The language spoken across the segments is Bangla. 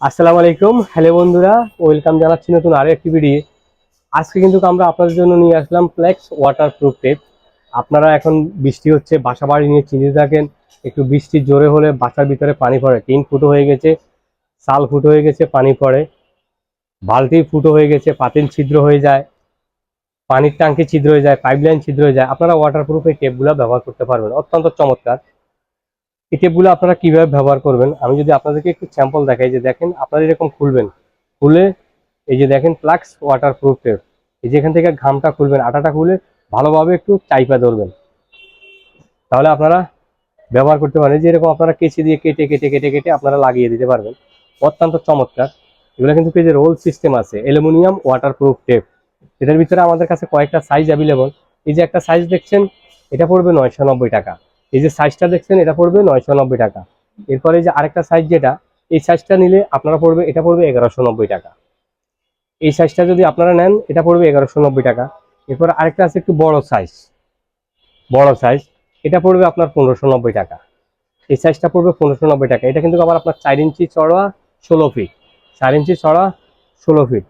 আসসালামু আলাইকুম। হ্যালো বন্ধুরা, ওয়েলকাম জানাচ্ছি নতুন আরও একটি ভিডিও। আজকে কিন্তু আমরা আপনাদের জন্য নিয়ে আসলাম ফ্লেক্স ওয়াটার প্রুফ টেপ আপনারা এখন বৃষ্টি হচ্ছে, বাসা বাড়ি নিয়ে চিন্তিত থাকেন। একটু বৃষ্টি জোরে হলে বাসার ভিতরে পানি পড়ে। টিন ফুটো হয়ে গেছে সাল ফুটো হয়ে গেছে, পানি পড়ে। বালতি ফুটো হয়ে গেছে, পাতিল ছিদ্র হয়ে যায়। পানির ট্যাঙ্কি ছিদ্র হয়ে যায় পাইপলাইন ছিদ্র হয়ে যায়। আপনারা ওয়াটার প্রুফ এই টেপগুলো ব্যবহার করতে পারবেন। অত্যন্ত চমৎকার। এই টেপগুলো আপনারা কীভাবে ব্যবহার করবেন? আমি যদি আপনাদেরকে একটু স্যাম্পল দেখাই যে দেখেন, আপনারা এরকম খুলবেন। খুলে এই যে দেখেন প্লাক্স ওয়াটার প্রুফ টেপ এই যেখান থেকে ঘামটা খুলবেন, আটাটা খুলে ভালোভাবে একটু চাইপা ধরবেন। তাহলে আপনারা ব্যবহার করতে পারেন। যে এরকম আপনারা কেচি দিয়ে কেটে কেটে কেটে কেটে আপনারা লাগিয়ে দিতে পারবেন। অত্যন্ত চমৎকার। এগুলো কিন্তু যে রোল সিস্টেম আছে। অ্যালুমিনিয়াম ওয়াটার প্রুফ টেপ এটার ভিতরে আমাদের কাছে কয়েকটা সাইজ অ্যাভেলেবল এই যে একটা সাইজ দেখছেন, এটা পড়বে নয়শো নব্বই টাকা। এই যে সাইজটা দেখছেন, এটা পড়বে নয়শো নব্বই টাকা। এরপরে যে আরেকটা সাইজ যেটা, এই সাইজটা নিলে আপনারা পড়বে, এটা পড়বে এগারোশো নব্বই টাকা। এই সাইজটা যদি আপনারা নেন, এটা পড়বে এগারোশো নব্বই টাকা। এরপর আরেকটা আছে একটু বড় সাইজ বড় সাইজ এটা পড়বে আপনার পনেরোশো নব্বই টাকা। এই সাইজটা পড়বে পনেরোশো নব্বই টাকা। এটা কিন্তু আবার আপনার চার ইঞ্চি চড়া ষোলো ফিট চার ইঞ্চি চড়া ষোলো ফিট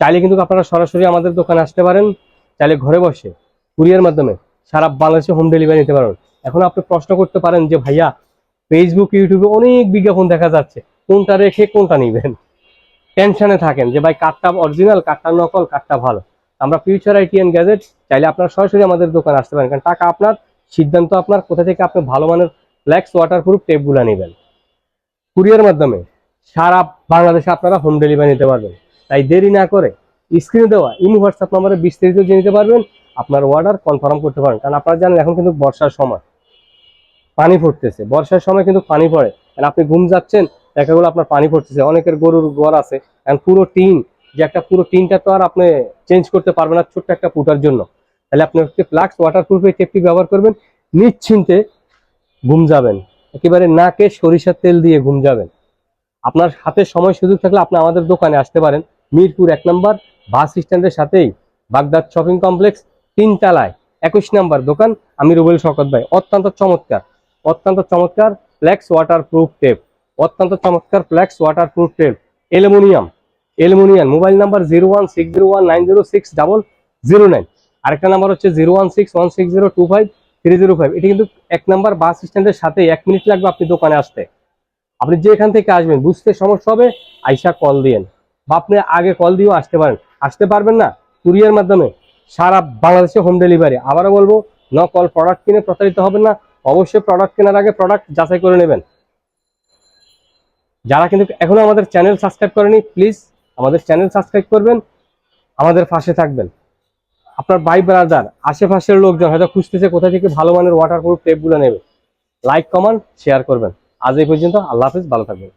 চাইলে কিন্তু আপনারা সরাসরি আমাদের দোকানে আসতে পারেন। চাইলে ঘরে বসে, কুরিয়ার মাধ্যমে সারা বাংলাদেশে হোম ডেলিভারি নিতে পারবেন। এখন আপনি প্রশ্ন করতে পারেন যে, ভাইয়া ফেসবুক ইউটিউবে অনেক বিজ্ঞাপন দেখা যাচ্ছে। কোনটা রেখে কোনটা নিবেন? টেনশনে থাকেন যে, ভাই কাঠটা অরিজিনাল কাঠটা নকল কাঠটা ভালো। আমরা ফিউচার আইটি অ্যান্ড গ্যাজেট চাইলে আপনার সরাসরি আমাদের দোকানে আসতে পারেন। কারণ টাকা আপনার, সিদ্ধান্ত আপনার, কোথা থেকে আপনি ভালো মানের ফ্ল্যাক্স ওয়াটার প্রুফ টেপগুলো নেবেন। কুরিয়ার মাধ্যমে সারা বাংলাদেশে আপনারা হোম ডেলিভারি নিতে পারবেন। তাই দেরি না করে স্ক্রিনে দেওয়া ইমো হোয়াটসঅ্যাপ নাম্বারে বিস্তারিত জেনে নিতে পারবেন। আপনার অর্ডার কনফার্ম করতে পারেন কারণ আপনারা জানেন, এখন কিন্তু বর্ষার সময়। পানি পড়তেছে। বর্ষার সময় কিন্তু পানি পড়ে। আপনি ঘুম যাচ্ছেন, দেখা গেলো আপনার পানি পড়তেছে। অনেকের গরুর ঘর আছে। পুরো টিন, যে একটা পুরো টিনটা তো আর আপনি চেঞ্জ করতে পারবেন না ছোট্ট একটা ফুটার জন্য। তাহলে আপনি হচ্ছে ফ্লাক্স ওয়াটার প্রুফ এই টেপটি ব্যবহার করবেন। নিশ্চিন্তে ঘুম যাবেন। একেবারে নাকে সরিষার তেল দিয়ে ঘুম যাবেন। আপনার হাতে সময় সুযোগ থাকলে আপনি আমাদের দোকানে আসতে পারেন। মিরপুর এক নম্বর, বাস স্ট্যান্ডের সাথেই বাগদাদ শপিং কমপ্লেক্স, তিনতলায়। একুশ নাম্বার দোকান, আমি রুবেল শকত ভাই। অত্যন্ত চমৎকার। অত্যন্ত চমৎকার ফ্লেক্স ওয়াটার প্রুফ টেপ অত্যন্ত চমৎকার flex waterproof tape aluminium aluminium mobile number zero one six zero one nine zero six double zero nine আরেকটা নাম্বার হচ্ছে zero one six one six zero two five three zero five এটি কিন্তু এক নাম্বার বাস স্ট্যান্ডের সাথে এক মিনিট লাগবে আপনি দোকানে আসতে। আপনি যে এখান থেকে আসবেন, বুঝতে সমস্যা হবে, আইসা কল দিয়েন। বা আপনি আগে কল দিয়েও আসতে পারেন। আসতে পারবেন না কুরিয়ার মাধ্যমে। সারা বাংলাদেশে হোম ডেলিভারি আবারও বলব ন কল প্রোডাক্ট কিনে প্রতারিত হবেন না। অবশ্যই প্রোডাক্ট কেনার আগে প্রোডাক্ট যাচাই করে নেবেন। যারা কিন্তু এখনও আমাদের চ্যানেল সাবস্ক্রাইব করেনি প্লিজ আমাদের চ্যানেল সাবস্ক্রাইব করবেন, আমাদের পাশে থাকবেন। আপনার ভাই ব্রাদার আশেপাশের লোকজন হয়তো খুঁজতেছে কোথা থেকে ভালো মানের ওয়াটার প্রুফ টেপগুলো নেবে। লাইক কমান শেয়ার করবেন। আজ এই পর্যন্ত, আল্লাহ হাফিজ, ভালো থাকবেন।